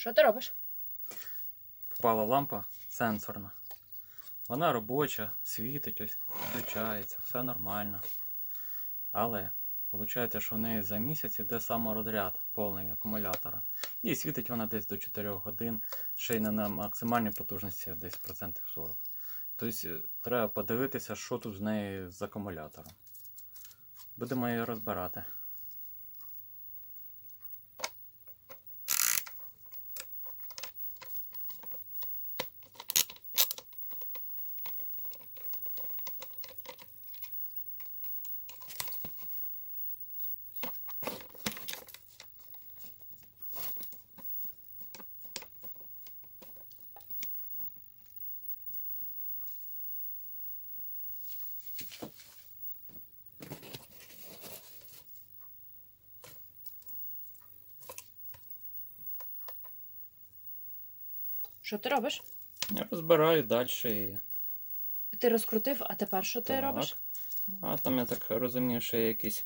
Що ти робиш? Впала лампа сенсорна. Вона робоча, світить, ось, включається, все нормально. Але виходить, що в неї за місяць іде саморозряд повний акумулятора. І світить вона десь до 4 годин, ще й не на максимальній потужності десь процентів 40. Тобто е, треба подивитися, що тут з нею з акумулятором. Будемо її розбирати. Що ти робиш? Я розбираю далі. Ти розкрутив, а тепер що ти Так. робиш? А там я так розумію, що є якісь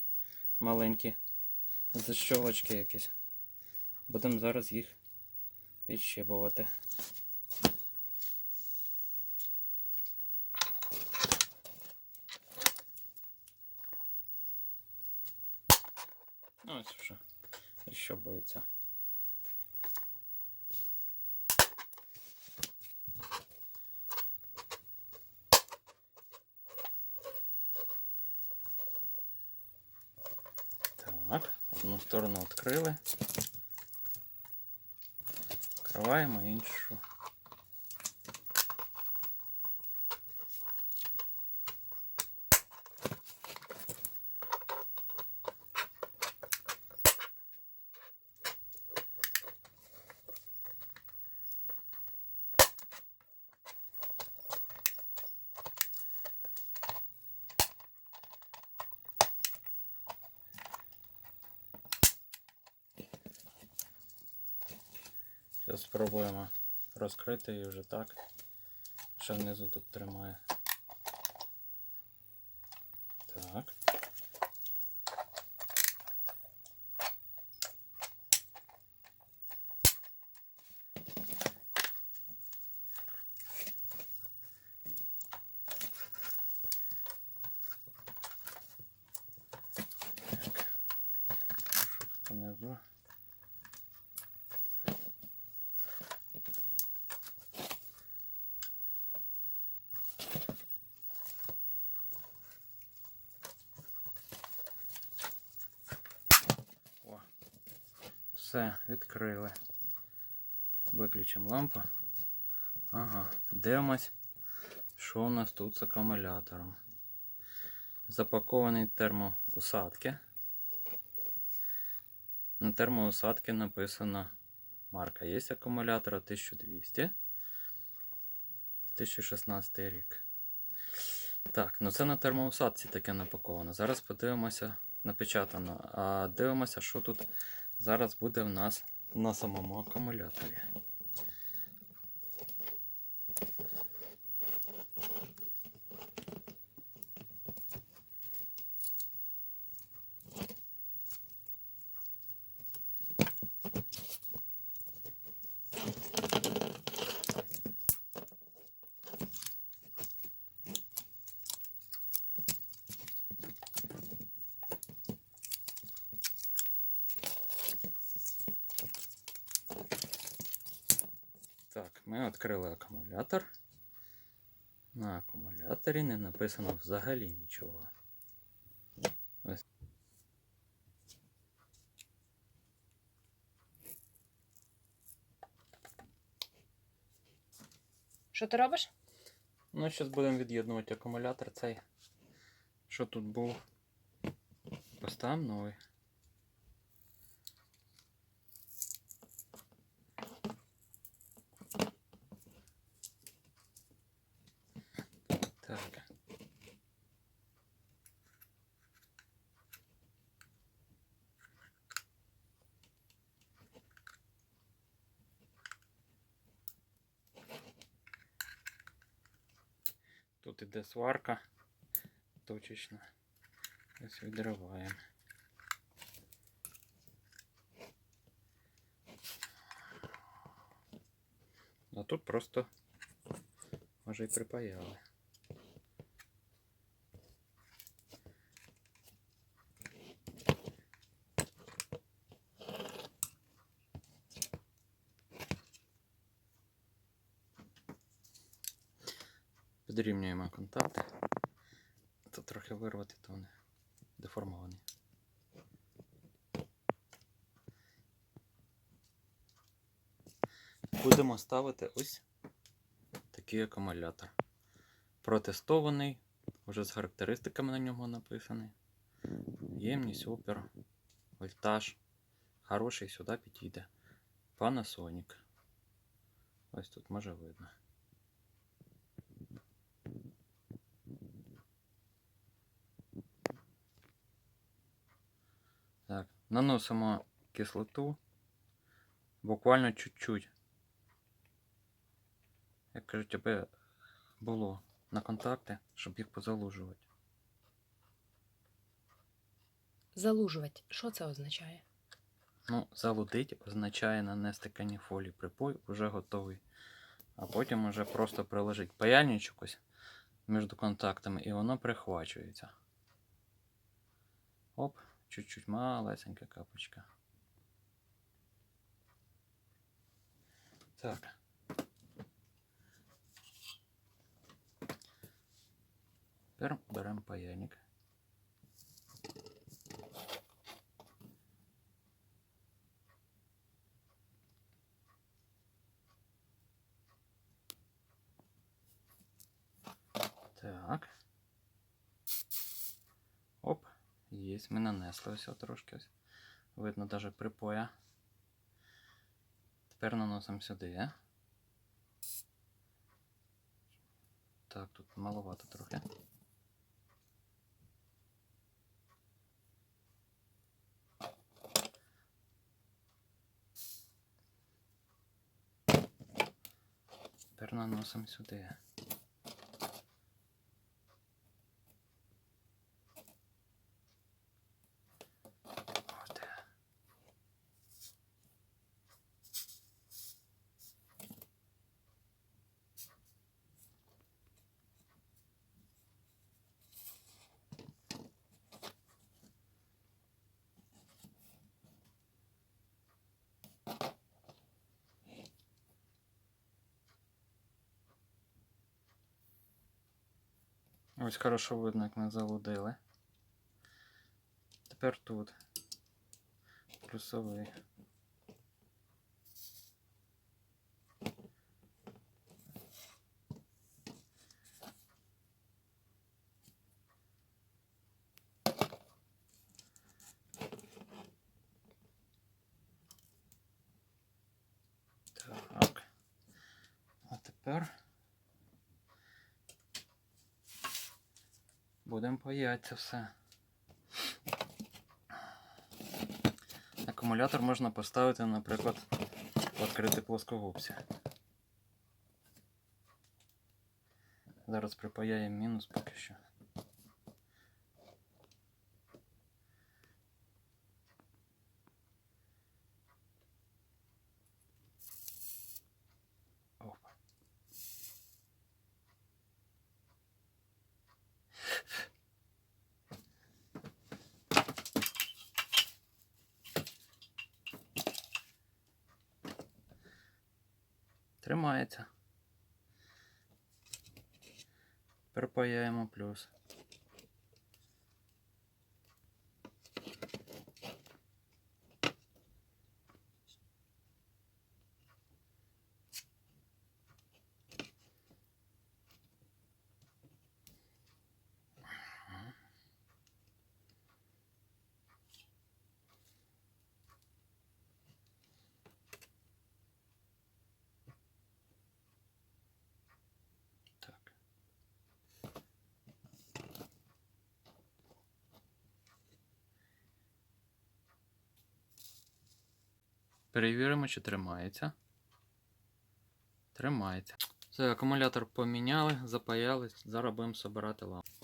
маленькі защолочки якісь. Будемо зараз їх відщебувати. Ось вже відщебується. Так, одну сторону відкрили. Відкриваємо іншу. Зараз спробуємо розкрити її вже так. Ще внизу тут тримає. Так. Так. Що тут понизу? Все, відкрили. Виключимо лампу. Ага, дивимось, що у нас тут з акумулятором. Запакований термоусадки. На термоусадки написано марка. Є акумулятора 1200. 2016 рік. Так, ну це на термоусадці таке напаковано. Зараз подивимося, напечатано. А дивимося, що тут зараз буде в нас на самому акумуляторі. Так, ми відкрили акумулятор. На акумуляторі не написано взагалі нічого. Ось. Що ти робиш? Ну, зараз будемо від'єднувати акумулятор цей. Що тут був? Поставимо новий. Так. Тут іде сварка точечна. Ось відриваємо. А тут просто може і припаяли. Підрівнюємо контакти. Тут трохи вирвати, то вони деформовані. Будемо ставити ось такий акумулятор. Протестований, вже з характеристиками на ньому написаний. Ємність, опір, вольтаж. Хороший сюди підійде. Panasonic. Ось тут може видно. Так, наносимо кислоту. Буквально чуть-чуть. Як кажуть, аби було на контакти, щоб їх позалужувати. Залужувати. Що це означає? Ну, залудить означає нанести каніфолі припой вже готовий. А потім уже просто приложить паяльничок ось між контактами і воно прихвачується. Оп, чуть-чуть малесенька капочка. Так. Тепер беремо паяльник. Так. Єсть, ми нанесли ось трошки ось. Видно даже припоя. Тепер наносимо сюди. Так, тут маловато трохи. Тепер наносимо сюди. Ось хорошо видно, як ми залудили. Тепер тут плюсовий. Так. А тепер будемо паяти все. Акумулятор можна поставити, наприклад, в відкритий плоскогубці. Зараз припаяємо мінус поки що. Оп. Тримається. Припаяємо плюс. Перевіримо, чи тримається. Тримається. Все, акумулятор поміняли, запаяли. Зараз будемо збирати лампу.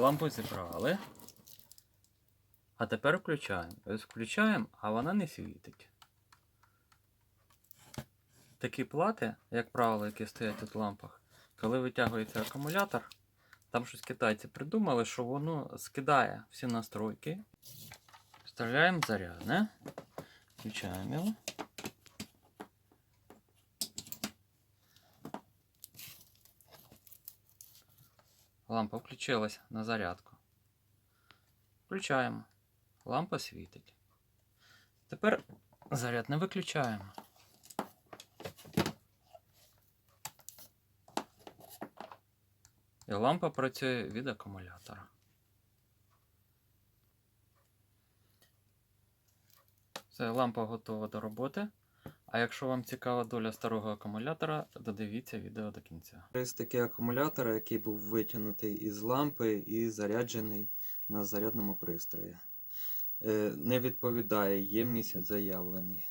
Лампу зібрали. А тепер включаємо. Включаємо, а вона не світить. Такі плати, як правило, які стоять тут в лампах, коли витягується акумулятор, там щось китайці придумали, що воно скидає всі настройки. Вставляємо зарядне. Включаємо його. Лампа включилась на зарядку. Включаємо. Лампа світить. Тепер заряд не виключаємо. І лампа працює від акумулятора. Все, лампа готова до роботи. А якщо вам цікава доля старого акумулятора, додивіться відео до кінця. Ось такий акумулятор, який був витягнутий із лампи і заряджений на зарядному пристрої. Е, Не відповідає ємність заявленій.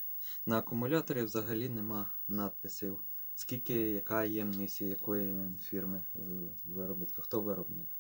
На акумуляторі взагалі нема надписів, скільки, яка ємність і якої фірми е, виробітка, хто виробник.